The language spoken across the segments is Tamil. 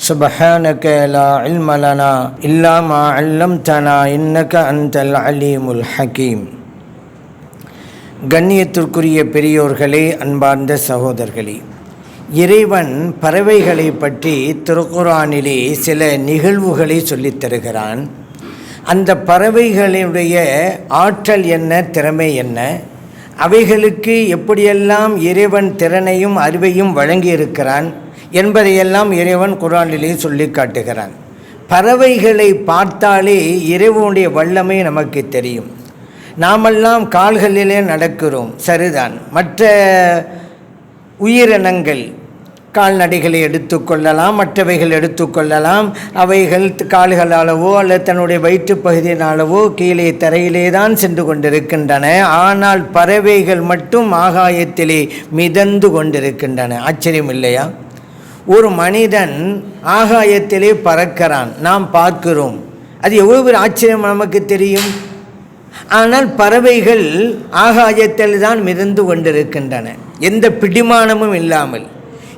سبحانك لا علم لنا إلا ما علمتنا إنك أنت العليم الحكيم கண்ணியத்திற்குரிய பெரியோர்களே அன்பார்ந்த சகோதரர்களே இறைவன் பறவைகளை பற்றி திருக்குறானிலே சில நிகழ்வுகளை சொல்லித் தருகிறான் அந்த பறவைகளுடைய ஆற்றல் என்ன திறமை என்ன அவைகளுக்கு எப்படியெல்லாம் இறைவன் திறனையும் அறிவையும் வழங்கியிருக்கிறான் என்பதையெல்லாம் இறைவன் குரானிலே சொல்லி காட்டுகிறான். பறவைகளை பார்த்தாலே இறைவனுடைய வல்லமை நமக்கு தெரியும். நாமெல்லாம் கால்களிலே நடக்கிறோம் சரிதான். மற்ற உயிரினங்கள் கால்நடைகளை எடுத்துக்கொள்ளலாம் மற்றவைகள் எடுத்துக்கொள்ளலாம் அவைகள் கால்களாலவோ அல்லது தன்னுடைய வயிற்றுப் பகுதியினாலவோ கீழே தரையிலே தான் சென்று கொண்டிருக்கின்றன. ஆனால் பறவைகள் மட்டும் ஆகாயத்திலே மிதந்து கொண்டிருக்கின்றன. ஆச்சரியம் இல்லையா ஒரு மனிதன் ஆகாயத்திலே பறக்கிறான். நாம் பார்க்கிறோம். அது எவ்வளவு ஒரு ஆச்சரியம் நமக்கு தெரியும்? ஆனால் பறவைகள் ஆகாயத்தில் தான் மிதந்து கொண்டிருக்கின்றன. எந்த பிடிமானமும் இல்லாமல்.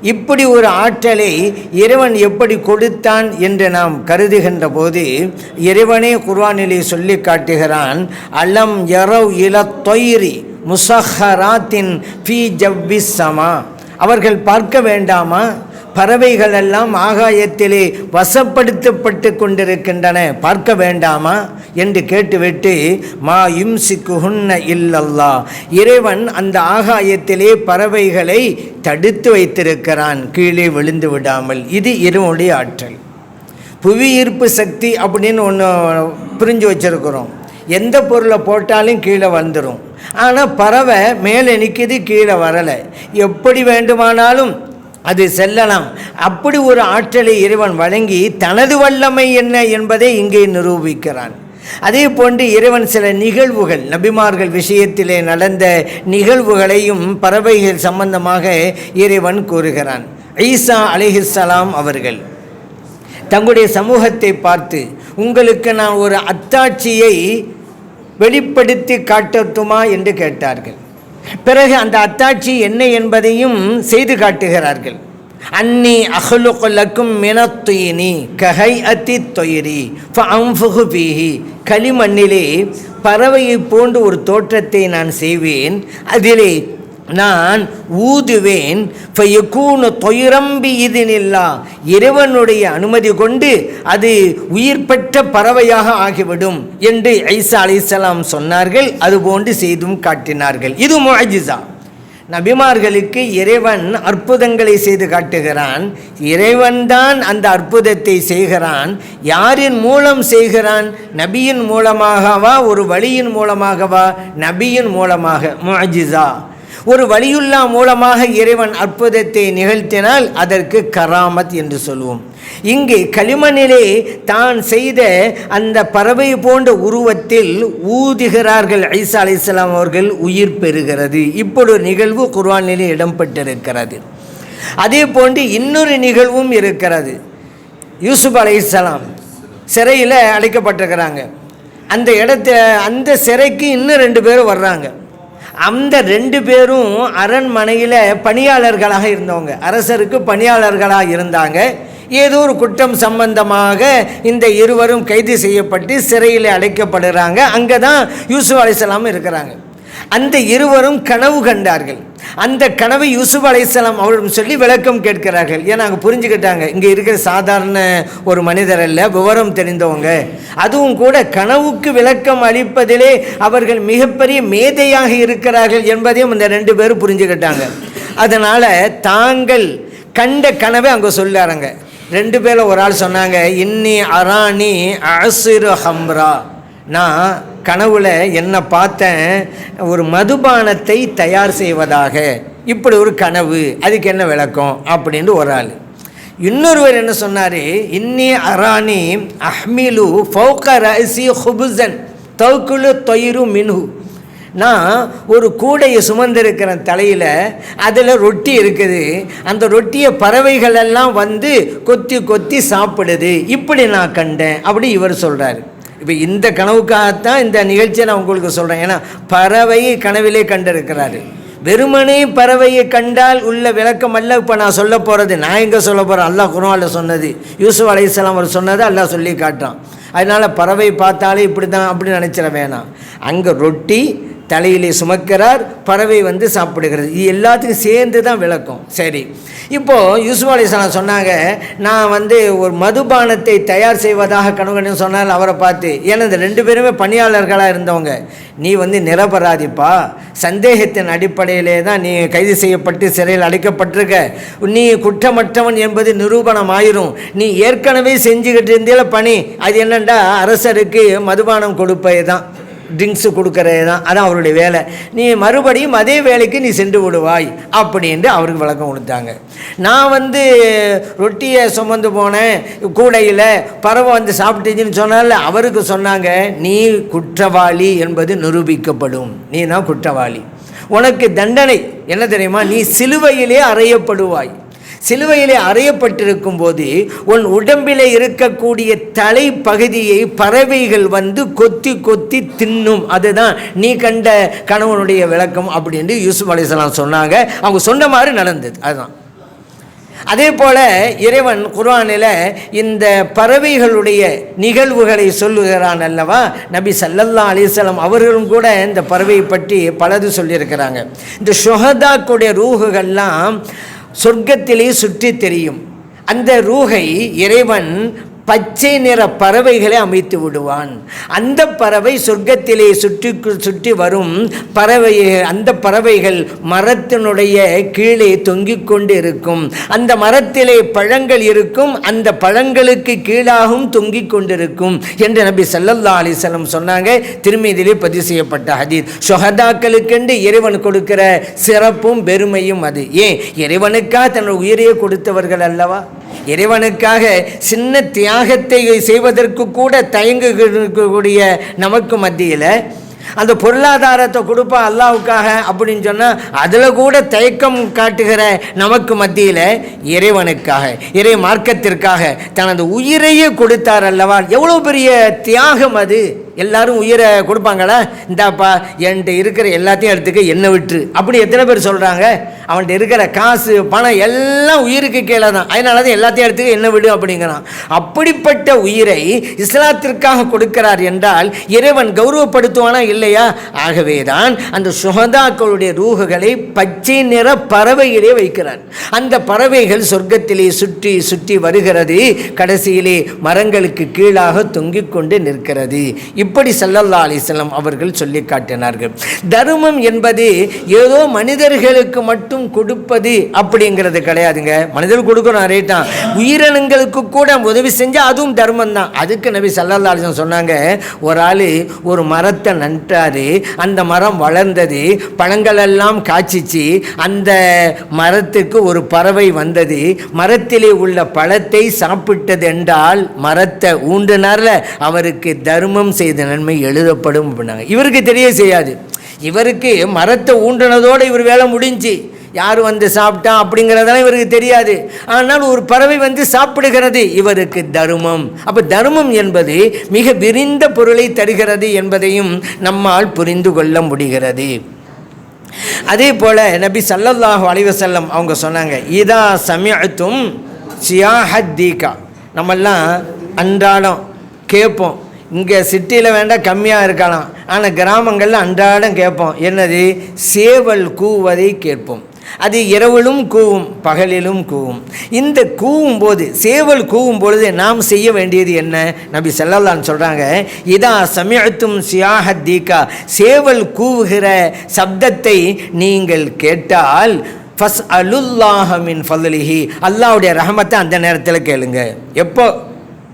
இப்படி ஒரு ஆற்றலை இறைவன் எப்படி கொடுத்தான் என்று நாம் கருதுகின்ற போது இறைவனே குர்வானிலே சொல்லி காட்டுகிறான் அலம் யரவ் இல தொயிரி முசஹராத்தின் ஃபி ஜவ்வி சமா. அவர்கள் பார்க்க வேண்டாமா? பறவைகள் எல்லாம் ஆகாயத்திலே வசப்படுத்தப்பட்டு கொண்டிருக்கின்றன. பார்க்க வேண்டாமா? என்று கேட்டுவிட்டு மா யும்சிக்குஹுன்ன இல்லல்லா. இறைவன் அந்த ஆகாயத்திலே பறவைகளை தடுத்து வைத்திருக்கிறான். கீழே விழுந்து விடாமல். இது இறைவனுடைய ஆற்றல். புவி ஈர்ப்பு சக்தி அப்படின்னு ஒன்று புரிஞ்சு வச்சுருக்கிறோம். எந்த பொருளை போட்டாலும் கீழே வந்துடும் ஆனால் பறவை மேலே நிற்கிது கீழே வரலை. எப்படி வேண்டுமானாலும் அது செல்லலாம். அப்படி ஒரு ஆற்றலை இறைவன் வழங்கி தனது வல்லமை என்ன என்பதை இங்கே நிரூபிக்கிறான். அதே போன்று இறைவன் சில நிகழ்வுகள் நபிமார்கள் விஷயத்திலே நடந்த நிகழ்வுகளையும் பறவைகள் சம்பந்தமாக இறைவன் கூறுகிறான். ஈசா அலிஹிஸ்ஸலாம் அவர்கள் தங்களுடைய சமூகத்தை பார்த்து உங்களுக்கு நான் ஒரு அத்தாட்சியை வெளிப்படுத்தி காட்டட்டுமா? என்று கேட்டார்கள். பிறகு அந்த அத்தாட்சி என்ன என்பதையும் செய்து காட்டுகிறார்கள். அன்னி அஹ்லுக்குல்லக்கும் மினத்துயினி கஹை அத்தி தொயிரி ஃபுகு பீஹி. களிமண்ணிலே பறவையை போன்று ஒரு தோற்றத்தை நான் செய்வேன். அதிலே நான் ஊதுவேன். ஃபயக்கூனு தொயிரம்பி இதனில்லா. இறைவனுடைய அனுமதி கொண்டு அது உயிர் பெற்ற பறவையாக ஆகிவிடும் என்று ஐசா அலிசலாம் சொன்னார்கள். அதுபோன்று செய்தும் காட்டினார்கள். இது மொஜிசா நபிமார்களுக்கு இறைவன் அற்புதங்களை செய்து காட்டுகிறான். இறைவன்தான் அந்த அற்புதத்தை செய்கிறான். யாரின் மூலம் செய்கிறான்? நபியின் மூலமாகவா? ஒரு வழியின் மூலமாகவா? நபியின் மூலமாக. மொஜிசா ஒரு வழியுல்லா மூலமாக இறைவன் அற்புதத்தை நிகழ்த்தினால் அதற்கு கராமத் என்று சொல்லுவோம் இங்கே களிமண்ணிலே தான் செய்த அந்த பறவை போன்ற உருவத்தில் ஊதுகிறார்கள் ஐசா அலிஸ்லாம் அவர்கள் உயிர் பெறுகிறது. இப்படி ஒரு நிகழ்வு குர்வானிலே இடம்பெற்றிருக்கிறது. அதே போன்று இன்னொரு நிகழ்வும் இருக்கிறது. யூசுப் அலிஸ்லாம் சிறையில் அடைக்கப்பட்டிருக்கிறாங்க அந்த இடத்த அந்த சிறைக்கு இன்னும் ரெண்டு பேரும் வர்றாங்க. அந்த ரெண்டு பேரும் அரண்மனையில் பணியாளர்களாக இருந்தவங்க. அரசருக்கு பணியாளர்களாக இருந்தாங்க. ஏதோ ஒரு குற்றம் சம்பந்தமாக இந்த இருவரும் கைது செய்யப்பட்டு சிறையில் அடைக்கப்படுறாங்க. அங்கே தான் யூசுஃப் அலிஸ்லாம் இருக்கிறாங்க. அந்த இருவரும் கனவு கண்டார்கள். அந்த கனவை யூசுப் அலைசலாம் அவரிடம் சொல்லி விளக்கம் கேட்கிறார்கள். ஏன்னா அங்கே புரிஞ்சுக்கிட்டாங்க. இங்கே இருக்கிற சாதாரண ஒரு மனிதர் அல்ல விவரம் தெரிந்தவங்க. அதுவும் கூட கனவுக்கு விளக்கம் அளிப்பதிலே அவர்கள் மிகப்பெரிய மேதையாக இருக்கிறார்கள் என்பதையும் இந்த ரெண்டு பேரும் புரிஞ்சுக்கிட்டாங்க. அதனால் தாங்கள் கண்ட கனவை அங்கே சொல்லாருங்க. ரெண்டு பேரில் ஒரு ஆள் சொன்னாங்க இன்னி அராணி அசுரு ஹம்ரா. நான் கனவுல என்ன பார்த்தேன் ஒரு மதுபானத்தை தயார் செய்வதாக. இப்படி ஒரு கனவு அதுக்கு என்ன விளக்கம்? அப்படின்னு ஒரு ஆள். இன்னொருவர் என்ன சொன்னார்? இன்னி அராணி அஹ்மிலு ஃபௌக ரசி ஹுபுசன் தௌக்குலு தொயிரு மின்ஹு. நான் ஒரு கூடையை சுமந்திருக்கிற தலையில் அதில் ரொட்டி இருக்குது. அந்த ரொட்டியை பறவைகள் எல்லாம் வந்து கொத்தி கொத்தி சாப்பிடுது. இப்படி நான் கண்டேன் அப்படி இவர் சொல்கிறாரு இப்போ இந்த கனவுக்காகத்தான் இந்த நிகழ்ச்சியை நான் உங்களுக்கு சொல்கிறேன் ஏன்னா பறவையை கனவிலே கண்டிருக்கிறாரு. வெறுமனே பறவையை கண்டால் உள்ள விளக்கம் அல்ல. இப்போ நான் சொல்ல போகிறது நான் எங்கே சொல்ல போகிறேன் அல்லாஹ் குரானில் சொன்னது. யூசுப் அலையாம் அவர் சொன்னதை அல்லாஹ் சொல்லி காட்டுறான். அதனால் பறவை பார்த்தாலே இப்படி தான் அப்படின்னு நினச்சிட வேணாம். அங்கே ரொட்டி தலையிலே சுமக்கிறார் பறவை வந்து சாப்பிடுகிறது. இது எல்லாத்துக்கும் சேர்ந்து தான் விளக்கம். சரி. இப்போது யூசுப் அலிஸ்லாம் சொன்னாங்க நான் வந்து ஒரு மதுபானத்தை தயார் செய்வதாக கணவன் சொன்னால் அவரை பார்த்து ஏன்னா இந்த ரெண்டு பேருமே பணியாளர்களாக இருந்தவங்க. நீ வந்து நிரபராதிப்பா. சந்தேகத்தின் அடிப்படையிலே தான் நீ கைது செய்யப்பட்டு சிறையில் அடைக்கப்பட்டிருக்க. நீ குற்றமற்றவன் என்பது நிரூபணம் ஆயிரும் நீ ஏற்கனவே செஞ்சுக்கிட்டு இருந்தேல பணி. அது என்னண்டா? அரசருக்கு மதுபானம் கொடுப்பது தான் ட்ரிங்க்ஸு கொடுக்கறது தான். அதான் அவருடைய வேலை. நீ மறுபடியும் அதே வேலைக்கு நீ சென்று விடுவாய் அப்படின்ட்டு அவருக்கு விளக்கம் கொடுத்தாங்க. நான் வந்து ரொட்டியை சுமந்து போனேன். கூடையில் பறவை வந்து சாப்பிட்டுச்சுன்னு சொன்னால அவருக்கு சொன்னாங்க நீ குற்றவாளி என்பது நிரூபிக்கப்படும். நீ தான் குற்றவாளி. உனக்கு தண்டனை என்ன தெரியுமா? நீ சிலுவையிலே அறையப்படுவாய். சிலுவையிலே அறையப்பட்டிருக்கும் போது உன் உடம்பிலே இருக்கக்கூடிய தலை பகுதியை பறவைகள் வந்து கொத்தி கொத்தி தின்னும். அதுதான் நீ கண்ட கணவனுடைய விளக்கம் அப்படின்னு யூசுப் அலிஸ்லாம் சொன்னாங்க. அவங்க சொன்ன மாதிரி நடந்தது. அதுதான். அதே போல் இறைவன் குர்ஆனில் இந்த பறவைகளுடைய நிகழ்வுகளை சொல்லுகிறான் அல்லவா? நபி சல்லல்லா அலிசல்லாம் அவர்களும் கூட இந்த பறவையை பற்றி பலது சொல்லியிருக்கிறாங்க. இந்த ஷொஹதாக்குடைய ரூகுகள்லாம் சொர்க்கத்திலே சுற்றி தெரியும். அந்த ரூகை இறைவன் பச்சை நிற பறவைகளை அமைத்து விடுவான். அந்த பறவை சொர்க்கத்திலே சுற்றி சுற்றி வரும் பறவை அந்த பறவைகள் மரத்தினுடைய கீழே தொங்கிக் கொண்டு இருக்கும் அந்த மரத்திலே பழங்கள் இருக்கும் அந்த பழங்களுக்கு கீழாகவும் தொங்கிக் கொண்டிருக்கும் என்று நபி சல்லல்லா அலிசலம் சொன்னாங்க. திருமீதியிலே பதிவு செய்யப்பட்ட ஹதீத் ஷொஹதாக்களுக்கென்று இறைவன் கொடுக்கிற சிறப்பும் பெருமையும் அது. ஏன்? இறைவனுக்காக தன் உயிரையே கொடுத்தவர்கள் அல்லவா? இறைவனுக்காக சின்ன தியாகத்தை செய்வதற்கு கூட தயங்குக்கூடிய நமக்கு மத்தியில் அந்த பொருளாதாரத்தை கொடுப்பா அல்லாவுக்காக அப்படின்னு சொன்னால் அதில் கூட தயக்கம் காட்டுகிற நமக்கு மத்தியில் இறைவனுக்காக இறை மார்க்கத்திற்காக தனது உயிரையே கொடுத்தார் அல்லவா? எவ்வளோ பெரிய தியாகம் அது. எல்லாரும் உயிரை கொடுப்பாங்களா? இந்தாப்பா என்கிட்ட இருக்கிற எல்லாத்தையும் எடுத்துக்க என்ன விட்டுரு. அப்படி எத்தனை பேர் சொல்கிறாங்க அவன்கிட்ட இருக்கிற காசு பணம் எல்லாம் உயிருக்கு கீழே தான். அதனால தான் எல்லாத்தையும் எடுத்துக்க என்ன விடு அப்படிங்கிறான். அப்படிப்பட்ட உயிரை இஸ்லாத்திற்காக கொடுக்கிறார் என்றால் இறைவன் கௌரவப்படுத்துவானா இல்லையா? ஆகவே தான் அந்த சுகதாக்களுடைய ரூகுகளை பச்சை நிற பறவையிலே வைக்கிறார். அந்த பறவைகள் சொர்க்கத்திலே சுற்றி சுற்றி வருகிறது. கடைசியிலே மரங்களுக்கு கீழாக தொங்கிக் கொண்டு நிற்கிறது. இப்படி செல்லல்லா அலிசல்லம் அவர்கள் சொல்லி காட்டினார்கள். தர்மம் என்பது ஏதோ மனிதர்களுக்கு மட்டும் கொடுப்பது அப்படிங்கிறது கிடையாதுங்க. மனிதர்கள் கொடுக்கணும் ரைட்டான் உயிரினங்களுக்கு கூட உதவி செஞ்சால் அதுவும் தர்மம் தான். அதுக்கு நபி சல்லல்லா அலிஸ்லாம் சொன்னாங்க ஒரு ஆள் ஒரு மரத்தை நன்றாரு அந்த மரம் வளர்ந்தது பழங்கள் எல்லாம் காய்ச்சிச்சு அந்த மரத்துக்கு ஒரு பறவை வந்தது மரத்திலே உள்ள பழத்தை சாப்பிட்டது என்றால் மரத்தை ஊண்டினார்ல அவருக்கு தர்மம் செய்த நன்மை எழுதப்படும் அப்படின்னாங்க. இவருக்கு தெரிய செய்யாது. இவருக்கு மரத்தை ஊண்டினதோடு இவர் வேலை முடிஞ்சு யார் வந்து சாப்பிட்டா அப்படிங்கிறதெல்லாம் இவருக்கு தெரியாது. ஆனால் ஒரு பறவை வந்து சாப்பிடுகிறது இவருக்கு தர்மம். அப்போ தர்மம் என்பது மிக விரிந்த பொருளை தருகிறது என்பதையும் நம்மால் புரிந்து கொள்ள முடிகிறது. அதே போல் நபி சல்லல்லாஹு அலைவசல்லம் அவங்க சொன்னாங்க இதா சமயத்தும் சியாஹத்தீகா நம்மெல்லாம் அன்றாடம் கேட்போம் இங்கே சிட்டியில் வேண்டாம் கம்மியாக இருக்கலாம். ஆனால் கிராமங்களில் அன்றாடம் கேட்போம் என்னது? சேவல் கூவதை கேட்போம். அது இரவிலும் கூவும் பகலிலும் கூவும். இந்த கூவும் போது சேவல் கூவும் பொழுது நாம் செய்ய வேண்டியது என்ன? நபி செல்லலான்னு சொல்கிறாங்க இதா சமயத்தும் சியாக தீகா. சேவல் கூவுகிற சப்தத்தை நீங்கள் கேட்டால் ஃபஸ் அலுல்லாஹமின் ஃபலிஹி அல்லாவுடைய ரஹமத்தை அந்த நேரத்தில் கேளுங்க. எப்போ?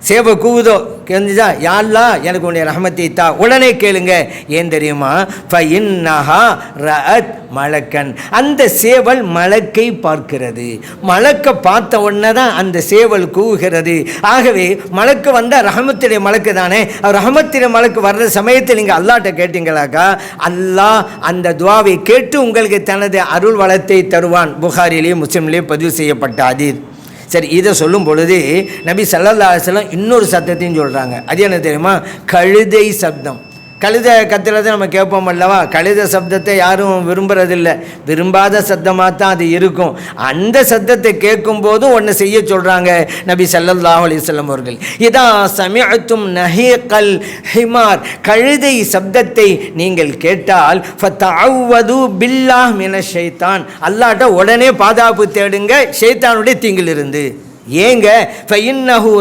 சேவை கூவுதோ தெரிஞ்சுதா யாழ்லா எனக்கு உன்னை ரஹமத்தை தா. உடனே கேளுங்க. ஏன் தெரியுமா? ஃபஇன்னஹா ரஅத் மலக்கன். அந்த சேவல் மலக்கை பார்க்கிறது. மலக்கை பார்த்த உடனே தான் அந்த சேவல் கூவுகிறது. ஆகவே மலக்கு வந்தால் ரஹமத்துடைய மலக்கு தானே? ரஹமத்துடைய மலக்கு வர்ற சமயத்தில் நீங்கள் அல்லாட்ட கேட்டீங்களாக்கா? அல்லாஹ் அந்த துவாவை கேட்டு உங்களுக்கு தனது அருள் வளத்தை தருவான். புகாரிலேயே முஸ்லீம்லேயே பதிவு செய்யப்பட்ட அதீர் சரி இதை சொல்லும் பொழுது நபி சல்லல்லா அலிஸ்லாம் இன்னொரு சத்தத்தையும் சொல்கிறாங்க அது என்ன தெரியுமா? கழுதை சப்தம். கழுதை கத்துறதை நம்ம கேட்போம் அல்லவா? கழுதை சப்தத்தை யாரும் விரும்புறதில்ல. விரும்பாத சத்தமாக தான் அது இருக்கும். அந்த சத்தத்தை கேட்கும் போதும் ஒன்று செய்ய சொல்கிறாங்க நபி சல்லல்லாஹ் அலிஸ்லாம் அவர்கள். இதா சமயத்தும் நஹீகல் ஹிமார். கழுதை சப்தத்தை நீங்கள் கேட்டால் ஃபத்தாவது பில்லாஹ் மின ஷைத்தான் அல்லாட்ட உடனே பாதுகாப்பு தேடுங்க ஷைத்தானுடைய தீங்கிலிருந்து. ஏங்க ஃபைன்னஹு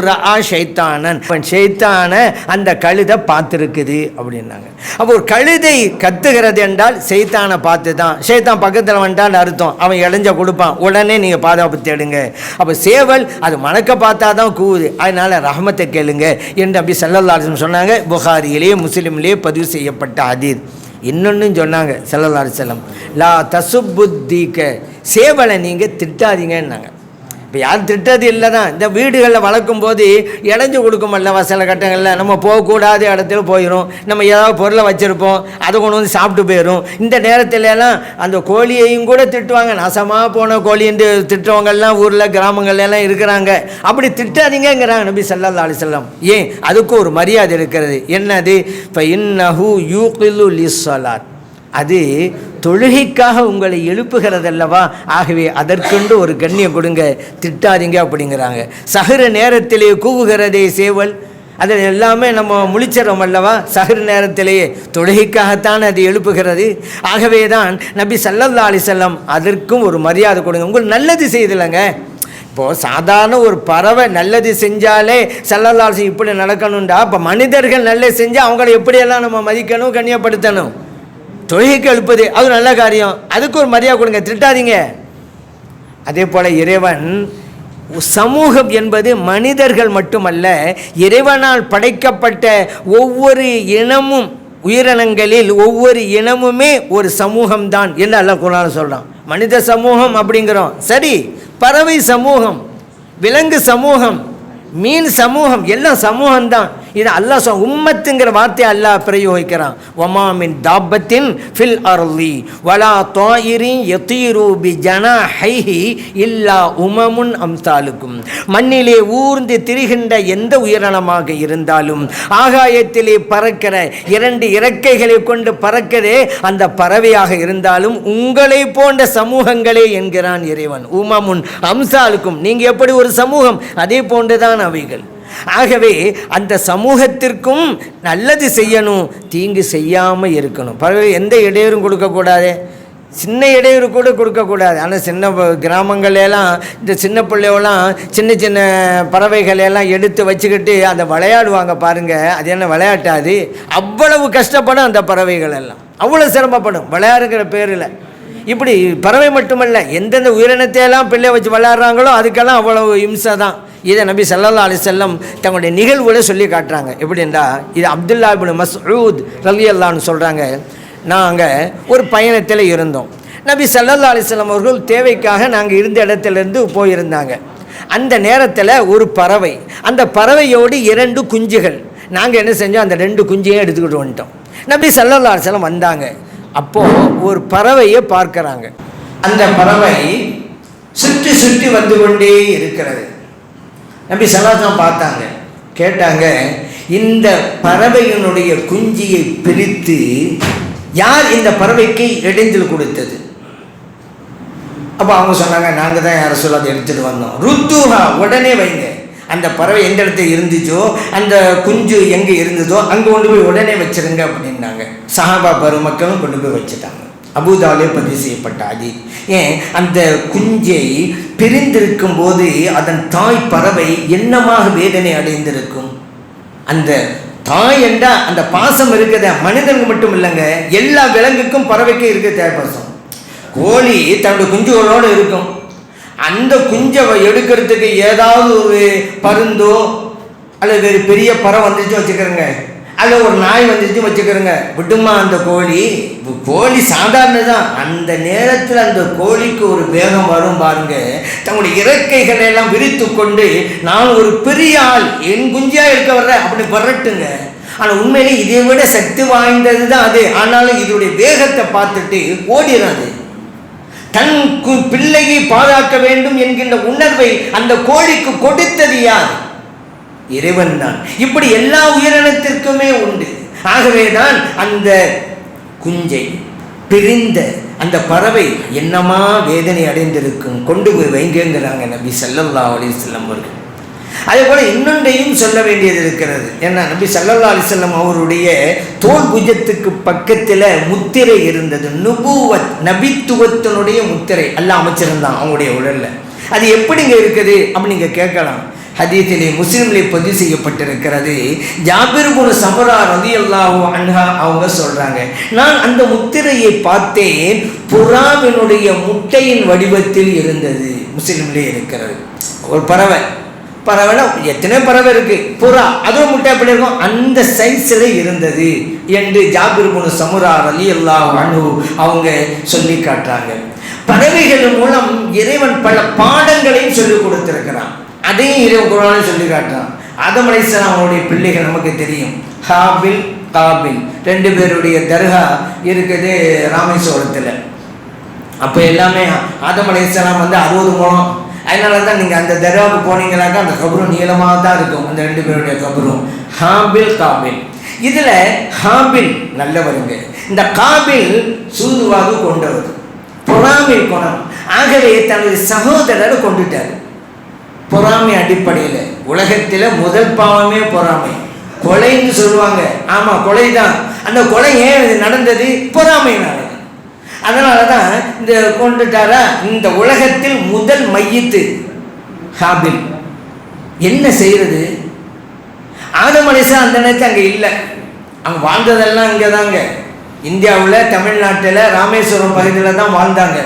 ஷைத்தானன். ஷைத்தான அந்த கழுதை பார்த்துருக்குது அப்படின்னாங்க. அப்போ ஒரு கழுதை கத்துகிறது என்றால் சைத்தானை பார்த்து தான் ஷைத்தான் பக்கத்தில் வந்தால் அர்த்தம். அவன் இளைஞ்ச கொடுப்பான். உடனே நீங்கள் பாதுகாப்பு தேடுங்க. அப்போ சேவல் அது மணக்க பார்த்தா தான் கூவுது. அதனால ரஹமத்தை கேளுங்க என்று அப்படி சல்லல்லாஹு சொன்னாங்க. புகாரியிலேயே முஸ்லீம்லேயே பதிவு செய்யப்பட்ட அதீத் இன்னொன்றும் சொன்னாங்க சல்லல்லாஹு செல்லம் லா புத்திக்க சேவலை நீங்கள் திட்டாதீங்கன்னாங்க. இப்போ யாரும் திட்டது இல்லை தான் இந்த வீடுகளில் வளர்க்கும் போது இடைஞ்சு கொடுக்கும் அல்லவா சில கட்டங்களில்? நம்ம போகக்கூடாத இடத்துல போயிடும் நம்ம ஏதாவது பொருளை வச்சுருப்போம். அதை கொண்டு வந்து சாப்பிட்டு போயிடும் இந்த நேரத்துல அந்த கோழியையும் கூட திட்டுவாங்க. நாசமாக போன கோழின்னு திட்டுறவங்கெல்லாம் ஊரில் கிராமங்கள்லாம் இருக்கிறாங்க. அப்படி திட்டாதீங்கங்கிறாங்க நபி சல்லா அலிசல்லாம் ஏன்? அதுக்கு ஒரு மரியாதை இருக்கிறது. என்னது? இப்போ இன்னஹு லிஸ் லிஸ்ஸலாத் அது தொழுகைக்காக உங்களை எழுப்புகிறதல்லவா? ஆகவே அதற்கென்று ஒரு கண்ணியம் கொடுங்க திட்டாதீங்க அப்படிங்கிறாங்க. சகுர நேரத்திலே கூவுகிறதே சேவல். அதில் எல்லாமே நம்ம முழிச்சிடறோம் அல்லவா? சகுர நேரத்திலேயே தொழுகைக்காகத்தான் அது எழுப்புகிறது. ஆகவே தான் நபி சல்லல்லா செல்லம் அதற்கும் ஒரு மரியாதை கொடுங்க. உங்களுக்கு நல்லது செய்தலைங்க. இப்போது சாதாரண ஒரு பறவை நல்லது செஞ்சாலே சல்லல்லாசி இப்படி நடக்கணும்டா. இப்போ மனிதர்கள் நல்லது செஞ்சால் அவங்கள எப்படியெல்லாம் நம்ம மதிக்கணும் கண்ணியப்படுத்தணும்? தொழுகைக்கு எழுப்புது அது நல்ல காரியம். அதுக்கு ஒரு மரியாதை கொடுங்க திட்டாதீங்க அதே போல் இறைவன் சமூகம் என்பது மனிதர்கள் மட்டுமல்ல இறைவனால் படைக்கப்பட்ட ஒவ்வொரு இனமும் உயிரினங்களில் ஒவ்வொரு இனமுமே ஒரு சமூகம்தான் என்று அல்ல குரான் சொல்கிறான் மனித சமூகம் அப்படிங்கிறோம். சரி பறவை சமூகம் விலங்கு சமூகம் மீன் சமூகம் எல்லாம் சமூகம்தான். இது அல்லாஹ் சொல் உம்மத்துங்கிற வார்த்தையை அல்லாஹ் பிரயோகிக்கிறான் ஒமாமின் தாபத்தின் ஃபில் அர்லி. வலா தோயிரின் எத்தீரூபி ஜனா ஹைஹி இல்லா உமமுன் அம்சாலுக்கும் மண்ணிலே ஊர்ந்து திரிகின்ற எந்த உயிரினமாக இருந்தாலும் ஆகாயத்திலே பறக்கிற இரண்டு இறக்கைகளை கொண்டு பறக்கதே அந்த பறவையாக இருந்தாலும் உங்களை போன்ற சமூகங்களே என்கிறான் இறைவன். உமமுன் அம்சாலுக்கும். நீங்கள் எப்படி ஒரு சமூகம்? அதே போன்றுதான் அவைகள். ஆகவே அந்த சமூகத்திற்கும் நல்லது செய்யணும் தீங்கு செய்யாமல் இருக்கணும். பறவை எந்த இடையூறும் கொடுக்கக்கூடாது சின்ன இடையூறு கூட கொடுக்கக்கூடாது ஆனால் சின்ன கிராமங்களெல்லாம் இந்த சின்ன பிள்ளைவெல்லாம் சின்ன சின்ன பறவைகளெல்லாம் எடுத்து வச்சுக்கிட்டு அதை விளையாடுவாங்க பாருங்கள் அது என்ன விளையாட்டாது அவ்வளவு கஷ்டப்படும் அந்த பறவைகள் எல்லாம் அவ்வளோ சிரமப்படும். விளையாடுங்கிற பேரில். இப்படி பறவை மட்டுமல்ல எந்தெந்த உயிரினத்தை எல்லாம் பிள்ளை வச்சு விளையாடுறாங்களோ அதுக்கெல்லாம் அவ்வளவு இம்சை தான். இதை நபி சல்லல்லா அலிசல்லம் தங்களுடைய நிகழ்வுகளை சொல்லி காட்டுறாங்க. எப்படின்னா இது அப்துல்லா இபின் மஸ்ஊத் ரலி அல்லான்னு சொல்கிறாங்க நாங்கள் ஒரு பயணத்தில் இருந்தோம். நபி சல்லல்லா அலிசல்லம் அவர்கள் தேவைக்காக நாங்கள் இருந்த இடத்துலேருந்து போயிருந்தாங்க. அந்த நேரத்தில் ஒரு பறவை அந்த பறவையோடு இரண்டு குஞ்சுகள் நாங்கள் என்ன செஞ்சோம் அந்த ரெண்டு குஞ்சையும் எடுத்துக்கிட்டு வந்துட்டோம். நபி சல்லல்லா அலிசல்லம் வந்தாங்க. அப்போது ஒரு பறவையை பார்க்குறாங்க. அந்த பறவை சுற்றி சுற்றி வந்து கொண்டே இருக்கிறது. நம்பி சலாசம் பார்த்தாங்க. கேட்டாங்க இந்த பறவையினுடைய குஞ்சியை பிரித்து யார் இந்த பறவைக்கு இடைஞ்சல் கொடுத்தது? அப்போ அவங்க சொன்னாங்க நாங்கள் தான் யாரை சொல்ல அதை எடுத்துகிட்டு வந்தோம். ருத்துஹா உடனே வைங்க. அந்த பறவை எந்த இடத்துல இருந்துச்சோ அந்த குஞ்சு எங்கே இருந்ததோ அங்கே கொண்டு போய் உடனே வச்சிருங்க அப்படின்னாங்க. சஹாபா பெருமக்களும் கொண்டு போய் வச்சுட்டாங்க. அபுதாலே பதிவு செய்யப்பட்ட அதி ஏன்? அந்த குஞ்சை பிரிந்திருக்கும் போது அதன் தாய் பறவை என்னமாக வேதனை அடைந்திருக்கும்? அந்த தாய் என்றால் அந்த பாசம் இருக்கிறத மனிதனுக்கு மட்டும் இல்லைங்க எல்லா விலங்குக்கும் பறவைக்கும் இருக்க தேவைப்பாசம் கோழி தன்னுடைய குஞ்சுகளோடு இருக்கும். அந்த குஞ்சை எடுக்கிறதுக்கு ஏதாவது ஒரு பருந்தோ அல்லது வேறு பெரிய பறவை வந்துச்சு வச்சுக்கிறேங்க அதில் ஒரு நாய் வந்துச்சு வச்சுக்கிறோங்க விடுமா அந்த கோழி? கோழி சாதாரண தான் அந்த நேரத்தில் அந்த கோழிக்கு ஒரு வேகம் வரும் பாருங்க. தங்களுடைய இறக்கைகளை எல்லாம் விரித்து கொண்டு நான் ஒரு பெரிய ஆள் என் குஞ்சியாக இருக்க வர்ற? அப்படி வரட்டுங்க ஆனால் உண்மையிலே இதை விட சக்தி வாய்ந்தது தான் அது. ஆனாலும் இதனுடைய வேகத்தை பார்த்துட்டு ஓடிடாது தன் கு- பிள்ளையை பாதுகாக்க வேண்டும் என்கின்ற உணர்வை அந்த கோழிக்கு கொடுத்தது யார்? இறைவன் தான். இப்படி எல்லா உயிரினத்திற்குமே உண்டு. ஆகவேதான் அந்த குஞ்சை பிரிந்த அந்த பறவை என்னமா வேதனை அடைந்திருக்கும் கொண்டு போய் வைங்கங்கிறாங்க நபி ஸல்லல்லாஹு அலைஹி செல்லம் அவர்கள். அதே போல் இன்னொன்றையும் சொல்ல வேண்டியது இருக்கிறது. ஏன்னா நபி சல்லல்லா அலைஹி செல்லம் அவருடைய தோல் குஜத்துக்கு பக்கத்தில் முத்திரை இருந்தது. நுபுவத் நபித்துவத்தினுடைய முத்திரை. எல்லாம் அமைச்சிருந்தான் அவங்களுடைய உடலில். அது எப்படிங்க இருக்குது? அப்படி நீங்கள் கேட்கலாம். ஹதீத்திலே முஸ்லிம்லே பதிவு செய்யப்பட்டிருக்கிறது. ஜாபிர் குரு சமரா ரதி அல்லாஹு அன்ஹா அவங்க சொல்கிறாங்க நான் அந்த முத்திரையை பார்த்தேன் புறாவினுடைய முட்டையின் வடிவத்தில் இருந்தது. முஸ்லீம்லே இருக்கிறது. ஒரு பறவை. பறவைனா எத்தனை பறவை இருக்குது புறா அதுவும் முட்டை எப்படி இருக்கும். அந்த சைஸில் இருந்தது என்று ஜாபிர் குரு சமுரா ரதி அல்லாஹ் அனு அவங்க சொல்லி காட்டுறாங்க. பறவைகள் மூலம் இறைவன் பல பாடங்களையும் சொல்லிக் கொடுத்திருக்கிறான். அதையும் இறைவன் குரான் சொல்லி காட்டுறான் ஆதம் அலைஹிஸ்ஸலாம் அவங்களுடைய பிள்ளைகள் நமக்கு தெரியும். ஹாபில் காபில். ரெண்டு பேருடைய தர்கா இருக்குது ராமேஸ்வரத்தில். அப்போ எல்லாமே ஆதம் அலைஹிஸ்ஸலாம் வந்து அறுபது மூலம் அதனால தான் நீங்கள் அந்த தர்காவுக்கு போனீங்கன்னாக்கா அந்த கபரும் நீளமாக தான் இருக்கும். அந்த ரெண்டு பேருடைய கபரும். ஹாபில் காபில். இதில் ஹாபில் நல்லவருங்க. இந்த காபில் சூதுவாக கொண்டவர். பொறாமை குணம் ஆகவே தனது சகோதரர் கொண்டுட்டார். பொறாமை அடிப்படையில். உலகத்தில் முதல் பாவமே பொறாமை. கொலைன்னு சொல்லுவாங்க. ஆமாம் கொலை தான் அந்த கொலை ஏன் இது நடந்தது? பொறாமைனால அதனால தான் இந்த கொண்டுட்டாரா? இந்த உலகத்தில் முதல் மையத்து. ஹாபில். என்ன செய்யறது ஆதம் அந்த நேரத்தில் அங்கே இல்லை. அவங்க வாழ்ந்ததெல்லாம் இங்கே தாங்க இந்தியாவில் தமிழ்நாட்டில் ராமேஸ்வரம் பகுதியில் தான் வாழ்ந்தாங்க.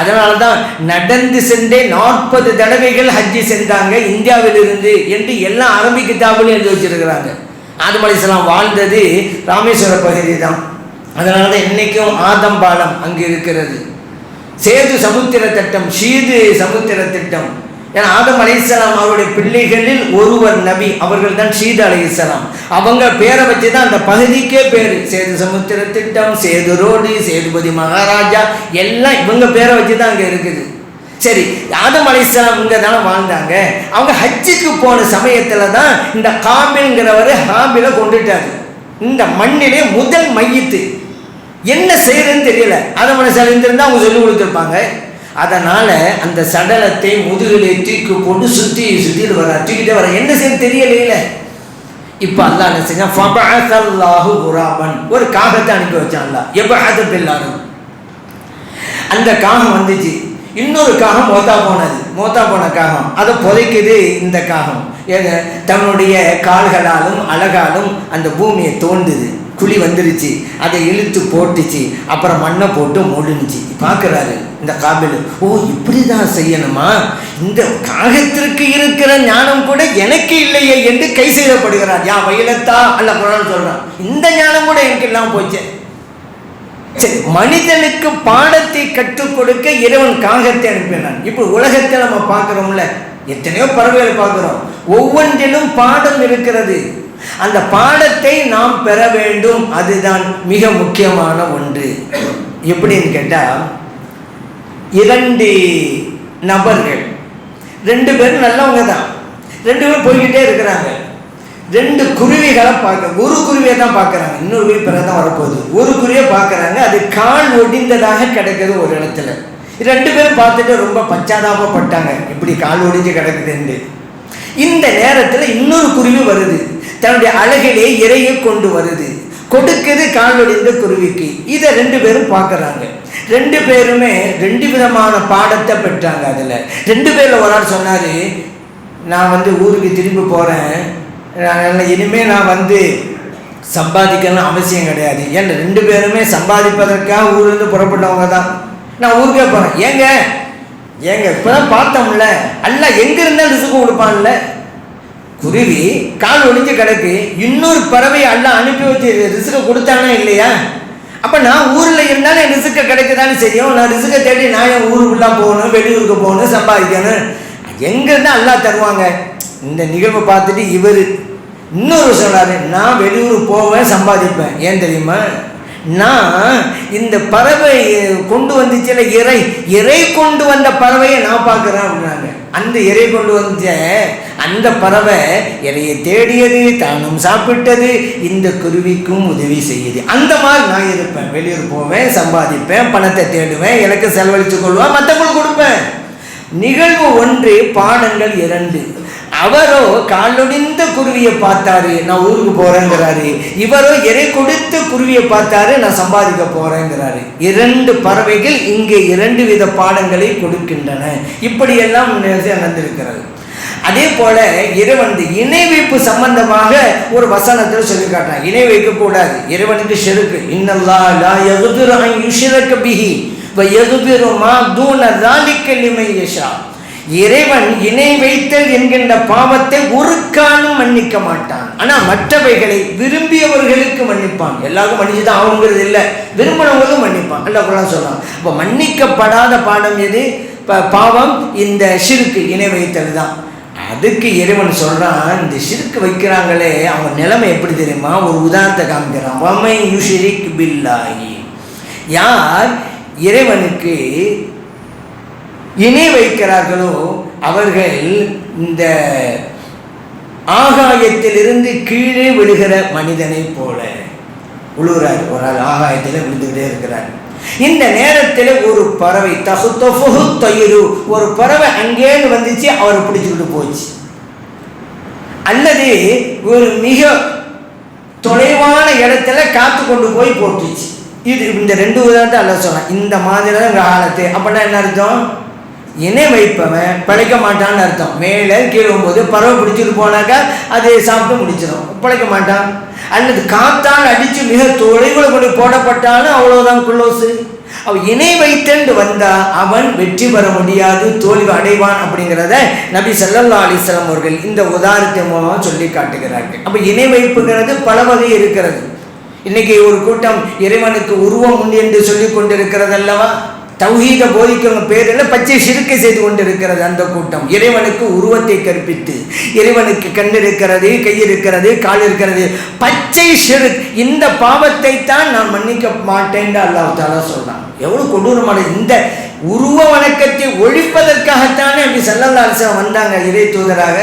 அதனால தான் நடந்து சென்றே நாற்பது தடவைகள் ஹஜ்ஜி சென்றாங்க இந்தியாவிலிருந்து என்று எல்லாம் அரபி கிதாபுலையும் எழுதி வச்சிருக்கிறாங்க. ஆதம் அலிஸ்லாம் வாழ்ந்தது ராமேஸ்வர பகுதி தான். அதனால தான் இன்னைக்கும் ஆதம் பாலம் அங்கு இருக்கிறது. சேது சமுத்திர திட்டம் ஷீது சமுத்திர திட்டம். ஏன்னா ஆதம் அலைஹிஸ்ஸலாம் அவருடைய பிள்ளைகளில் ஒருவர் நபி அவர்கள் தான் ஷீத் அலைஹிஸ்ஸலாம் அவங்க பேரை வச்சு தான் அந்த பகுதிக்கே பேர். சேது சமுத்திர திட்டம் சேது ரோடு சேதுபதி மகாராஜா எல்லாம் இவங்க பேரை வச்சு தான் அங்கே இருக்குது. சரி ஆதம் அலைஹிஸ்ஸலாம் இங்கே தானே வாழ்ந்தாங்க. அவங்க ஹஜ்ஜுக்கு போன சமயத்தில் தான் இந்த காபில்ங்கிறவர் ஹாபில கொண்டுட்டாரு. இந்த மண்ணிலே முதல் மையத்து. என்ன செய்யறதுன்னு தெரியல. ஆதம் மனசில் இருந்திருந்தால் அவங்க சொல்லி கொடுத்துருப்பாங்க. அதனால் அந்த சடலத்தை முதுகிலே தூக்கி போட்டு சுற்றி சுற்றிட்டு வர தூக்கிட்டே வர என்ன செய்ய தெரியலையில? இப்போ அல்லா என்ன செஞ்சாஹு குராமன் ஒரு காகத்தை அனுப்பி வச்சான் அல்லாஹ். எபஅது பில்லாரும் அந்த காகம் வந்துச்சு. இன்னொரு காகம் மோத்தா போனது. மோத்தா போன காகம். அதை புதைக்குது இந்த காகம். தன்னுடைய கால்களாலும் அழகாலும் அந்த பூமியை தோண்டுது. குழி வந்துருச்சு. அதை இழுத்து போட்டுச்சு. அப்புறம் மண்ணை போட்டு மூடுனுச்சு. பார்க்குறாரு இந்த காபில். ஓ இப்படி தான் செய்யணுமா? இந்த காகத்திற்கு இருக்கிற ஞானம் கூட எனக்கு இல்லையே என்று கை செய்யப்படுகிறார். யா வயலத்தா? அல்ல குரான் சொல்கிறான் இந்த ஞானம் கூட எனக்கு இல்லாமல் போச்சேன் சரி மனிதனுக்கு பாடத்தை கற்றுக் கொடுக்க இறைவன் காகத்தை அனுப்பினான். இப்போ உலகத்தில் நம்ம பார்க்குறோம்ல எத்தனையோ பறவைகளை பார்க்குறோம். ஒவ்வொன்றிலும் பாடம் இருக்கிறது. அந்த பாடத்தை நாம் பெற வேண்டும். அதுதான் மிக முக்கியமான ஒன்று. எப்படின்னு கேட்டால் இரண்டு நபர்கள். ரெண்டு பேரும் நல்லவங்க தான். ரெண்டு பேரும் போய்கிட்டே இருக்கிறாங்க. ரெண்டு குருவிகளை பார்க்க ஒரு குருவியை தான் பார்க்குறாங்க. இன்னொரு குருவி பிறகு தான் வரப்போகுது. ஒரு குருவியை பார்க்குறாங்க அது கால் ஒடிந்ததாக கிடைக்கிறது ஒரு இடத்துல. ரெண்டு பேரும் பார்த்துட்டு ரொம்ப பச்சாதாபப்பட்டாங்க. இப்படி கால் ஒடிஞ்சு கிடக்குதுன்னு இந்த நேரத்தில் இன்னொரு குருவி வருது. தன்னுடைய அழகிலே இறையை கொண்டு வருது. கொடுக்குது கால் ஒடிந்த குருவிக்கு. இதை ரெண்டு பேரும் பார்க்குறாங்க. ரெண்டு பேருமே ரெண்டு விதமான பாடத்தை பெற்றாங்க அதில். ரெண்டு பேரில் ஒரு ஆள் சொன்னார் நான் வந்து ஊருக்கு திரும்பி போகிறேன் இனிமேல் நான் வந்து சம்பாதிக்கணும் அவசியம் கிடையாது. ஏன்னா ரெண்டு பேருமே சம்பாதிப்பதற்காக ஊர்லேருந்து புறப்பட்டவங்க தான். நான் ஊருக்கே போகிறேன் ஏங்க? ஏங்க இப்போ தான் பார்த்தோம்ல. அல்ல எங்கே இருந்தால் ரிசுக்கு கொடுப்பான்ல? குருவி கால் ஒளிஞ்சு கிடக்கு இன்னொரு பறவை எல்லாம் அனுப்பி வச்சு ரிசுக்கை கொடுத்தானா இல்லையா? அப்போ நான் ஊரில் இருந்தாலும் என் ரிசுக்கை கிடைக்கதானே செய்யும் நான் ரிசுக்கை தேடி நான் என் ஊருக்குள்ளே போகணும் வெளியூருக்கு போகணும் சம்பாதிக்கணும். எங்கேருந்து அல்லா தருவாங்க? இந்த நிகழ்வை பார்த்துட்டு இவர் இன்னொரு சொல்கிறாரு நான் வெளியூர் போவேன் சம்பாதிப்பேன். ஏன் தெரியுமா? நான் இந்த பறவை கொண்டு வந்துச்சுல இறை இறை கொண்டு வந்த பறவையை நான் பார்க்குறேன் அப்படின்னாங்க. அந்த இறை கொண்டு வந்த அந்த பறவை இறையை தேடியது தானும் சாப்பிட்டது இந்த குருவிக்கும் உதவி செய்யுது. அந்த மாதிரி நான் இருப்பேன். வெளியூர் போவேன் சம்பாதிப்பேன் பணத்தை தேடுவேன் எனக்கு செலவழித்து கொள்வேன் மற்றவங்களுக்கு கொடுப்பேன். நிகழ்வு ஒன்று பாடங்கள் இரண்டு. அவரோ காலொடிந்த குருவியை பார்த்தாரு நான் ஊருக்கு போறேங்கிறாரு. இவரோ எரை கொடுத்து குருவியை பார்த்தாரு நான் சம்பாதிக்க போறேங்கிறாரு. இரண்டு பறவைகள் இங்கே இரண்டு வித பாடங்களை கொடுக்கின்றன. இப்படியெல்லாம் நடந்திருக்கிறது. அதே போல இறைவன் இணை வைப்பு சம்பந்தமாக ஒரு வசனத்தில் சொல்லி காட்டான் இணை வைக்க கூடாது. இறைவனுக்கு செருக்கு. இன்னல்லா லா எகுதுரகம் யுஷிரக பிஹி வ எகுபிருமா தூன தாலிக்க லிமையஷா இறைவன் இணை வைத்தல் என்கின்ற பாவத்தை ஒரு காலம் மன்னிக்க மாட்டான். ஆனா மற்றவைகளை விரும்பியவர்களுக்கு மன்னிப்பான். எல்லாருக்கும் மன்னிச்சுதான் ஆகுங்கிறது இல்லை. விரும்பினவங்களும் மன்னிப்பான். அல்ல குரான் சொல்லலாம் இப்போ மன்னிக்கப்படாத பாடம் எது? ப- பாவம் இந்த சிறுக்கு இணை வைத்தல் தான். அதுக்கு இறைவன் சொல்றான் இந்த சிறுக்கு வைக்கிறாங்களே அவங்க நிலைமை எப்படி தெரியுமா? ஒரு உதாரணத்தை காமிக்கிறான். வமை யுஷிரிக் பில்லாயி யார்? இறைவனுக்கு இணை வைக்கிறார்களோ அவர்கள் இந்த ஆகாயத்திலிருந்து கீழே விழுகிற மனிதனை போல. உழுகிறார் ஒரு ஆள் ஆகாயத்தில் விழுந்துகிட்டே இருக்கிறார். இந்த நேரத்தில் ஒரு பறவை தகுத்தொஃபு தயிரு ஒரு பறவை அங்கேன்னு வந்துச்சு அவரை பிடிச்சிக்கிட்டு போச்சு. அல்லது ஒரு மிக தொலைவான இடத்துல காத்து கொண்டு போய் போட்டுச்சு. இது இந்த ரெண்டு உதாரணத்தை அல்ல சொன்னேன். இந்த மாதிரி தான் காலத்து. அப்படின்னா என்ன அர்த்தம்? இணை வைப்பவன் பிழைக்க மாட்டான்னு அர்த்தம். மேலே கீழே போது பறவை பிடிச்சிட்டு போனாக்கா அது சாப்பிட்டு முடிச்சிடும் பிழைக்க மாட்டான். அல்லது காத்தால் அடித்து மிக தொலைவில் கொண்டு போடப்பட்டாலும் அவ்வளோதான் குள்ளோசு. அவன் இணை வைத்தென்று வந்தா அவன் வெற்றி பெற முடியாது தோல்வி அடைவான் அப்படிங்கிறத நபி சல்லல்லா அலிஸ்லாம் அவர்கள் இந்த உதாரணத்தின் மூலமாக சொல்லி காட்டுகிறார்கள். அப்போ இணை வைப்புங்கிறது பல வகை இருக்கிறது. இன்னைக்கு ஒரு கூட்டம் இறைவனுக்கு உருவம் உண்டு என்று சொல்லி கொண்டிருக்கிறது அல்லவா தௌஹீத போதிக்கும் பேரில் பச்சை சிறுக்கை செய்து கொண்டிருக்கிறது அந்த கூட்டம். இறைவனுக்கு உருவத்தை கற்பித்து இறைவனுக்கு கண் இருக்கிறது கை இருக்கிறது கால் இருக்கிறது. பச்சை சிறு இந்த பாவத்தை தான் நான் மன்னிக்க மாட்டேன்னு அல்லாஹ் தாலா சொல்கிறான் எவ்வளவு கொடூரமான இந்த உருவ வணக்கத்தை ஒழிப்பதற்காகத்தானே அப்படி சல்லல்லா அரசன் வந்தாங்க இறை தூதராக.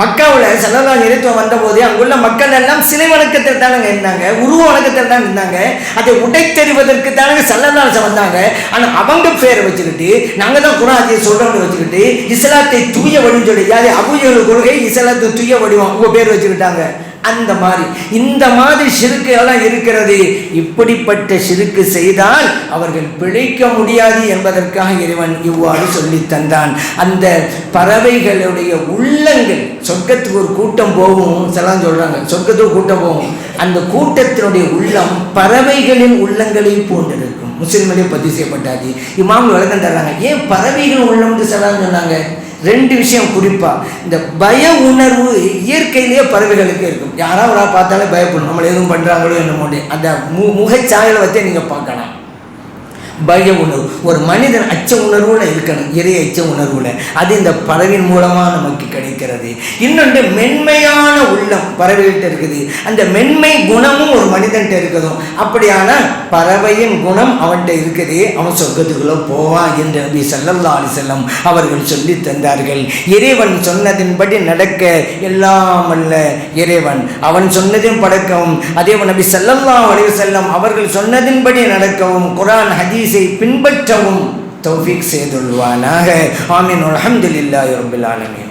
மக்காவில் சல்லல்லா இறைத்துவம் வந்தபோது அங்குள்ள மக்கள் எல்லாம் சிலை வணக்கத்தில் தானங்க இருந்தாங்க உருவ வணக்கத்தில் தான் இருந்தாங்க. அதை உடைத்தறிவதற்கு தானங்க சல்லல்லாசம் வந்தாங்க. ஆனால் அவங்க பேரை வச்சுக்கிட்டு நாங்கள் தான் குராத்தியை சொல்கிறோம்னு வச்சுக்கிட்டு இஸ்லாத்தை தூய வடின்னு சொல்லி யாரு அபுஜல் கொள்கை இஸ்லாத்தை தூய வடிவம் உங்கள் பேர் வச்சுக்கிட்டாங்க. அந்த மாதிரி. இந்த மாதிரி சிறுக்கு எல்லாம் இருக்கிறது. இப்படிப்பட்ட சிறுக்கு செய்தால் அவர்கள் பிழைக்க முடியாது என்பதற்காக இறைவன் இவ்வாறு சொல்லி தந்தான். அந்த பறவைகளுடைய உள்ளங்கள் சொர்க்கத்துக்கு ஒரு கூட்டம் போகும் சிலாம் சொல்கிறாங்க சொர்க்கத்துக்கு கூட்டம் போகும். அந்த கூட்டத்தினுடைய உள்ளம் பறவைகளின் உள்ளங்களை போன்றிருக்கும் முஸ்லிம்களே பதிவு செய்யப்பட்டாச்சு. இமாம் விளக்கம் தர்றாங்க. ஏன் பறவைகள் உள்ளம்னு சிலாம் சொன்னாங்க? ரெண்டு விஷயம் குறிப்பா. இந்த பய உணர்வு இயற்கையிலேயே பறவைகளுக்கு இருக்கும். யாராவது ஒரு பார்த்தாலே பயப்படும் நம்மளை எதுவும் பண்ணுறாங்களோ என்னமோ அந்த மு முகச்சாயலை வச்சே நீங்கள் பார்க்கலாம். பய உணர்வு. ஒரு மனிதன் அச்ச உணர்வோடு இருக்கணும். இறை அச்ச உணர்வுல. அது இந்த பறவையின் மூலமாக நமக்கு கிடைக்கிறது. இன்னொன்று மென்மையான உள்ளம் பறவைகிட்ட இருக்குது. அந்த மென்மை குணமும் ஒரு மனிதன்கிட்ட இருக்குதோ அப்படியான பறவையின் குணம் அவன்கிட்ட இருக்குது. அவன் சொர்க்கத்துக்குள்ளே போவான் என்று நபி சல்லல்லா அலைஹி செல்லம் அவர்கள் சொல்லி தந்தார்கள். இறைவன் சொன்னதின்படி நடக்க எல்லாம் அல்ல இறைவன். அவன் சொன்னதின் படக்கவும் அதே நபி சல்லல்லா அலைஹி செல்லம் அவர்கள் சொன்னதின்படி நடக்கவும் குரான் ஹதீஸ் பின்பற்றவும் தௌஃபிக் செய்துள்வானாக ஆமீன். அல்ஹம்துலில்லாஹி ரபுல் ஆலமீன்.